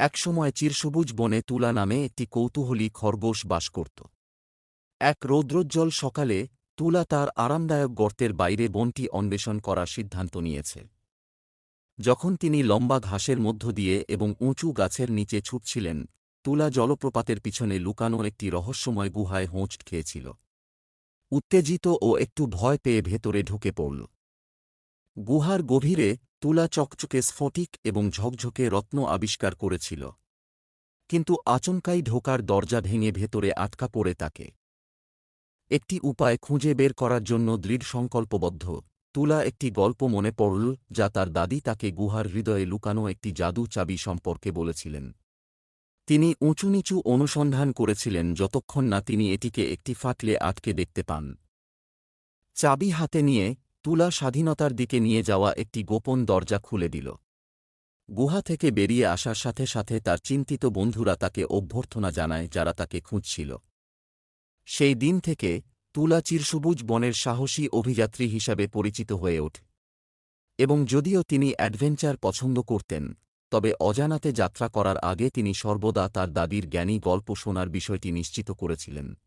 একসময় চিরসবুজ বনে তুলা নামে একটি কৌতূহলী খরগোশ বাস করত। এক রৌদ্রোজ্জ্বল সকালে তুলা তার আরামদায়ক গর্তের বাইরে বনটি অন্বেষণ করার সিদ্ধান্ত নিয়েছে। যখন তিনি লম্বা ঘাসের মধ্য দিয়ে এবং উঁচু গাছের নিচে ছুটছিলেন, তুলা জলপ্রপাতের পিছনে লুকানো একটি রহস্যময় গুহায় হোঁচ খেয়েছিল। উত্তেজিত ও একটু ভয় পেয়ে ভেতরে ঢুকে পড়ল। গুহার গভীরে তুলা চকচকে স্ফটিক এবং ঝকঝকে রত্ন আবিষ্কার করেছিল। কিন্তু আচমকাই ঢোকার দরজা ভেঙে ভেতরে আটকা পড়ে তাকে। একটি উপায় খুঁজে বের করার জন্য দৃঢ় সংকল্পবদ্ধ। তুলা একটি গল্প মনে পড়ল, যা তার দাদি তাকে গুহার হৃদয়ে লুকানো একটি জাদু চাবি সম্পর্কে বলেছিলেন। তিনি উঁচু নিচু অনুসন্ধান করেছিলেন যতক্ষণ না তিনি এটিকে একটি ফাটলে আটকে দেখতে পান। চাবি হাতে নিয়ে তুলা স্বাধীনতার দিকে নিয়ে যাওয়া একটি গোপন দরজা খুলে দিল। গুহা থেকে বেরিয়ে আসার সাথে সাথে তার চিন্তিত বন্ধুরা তাকে অভ্যর্থনা জানায় যারা তাকে খুঁজছিল। সেই দিন থেকে তুলা চিরসবুজ বনের সাহসী অভিযাত্রী হিসাবে পরিচিত হয়ে ওঠে। এবং যদিও তিনি অ্যাডভেঞ্চার পছন্দ করতেন, তবে অজানাতে যাত্রা করার আগে তিনি সর্বদা তার দাদির জ্ঞানী গল্প শোনার বিষয়টি নিশ্চিত করেছিলেন।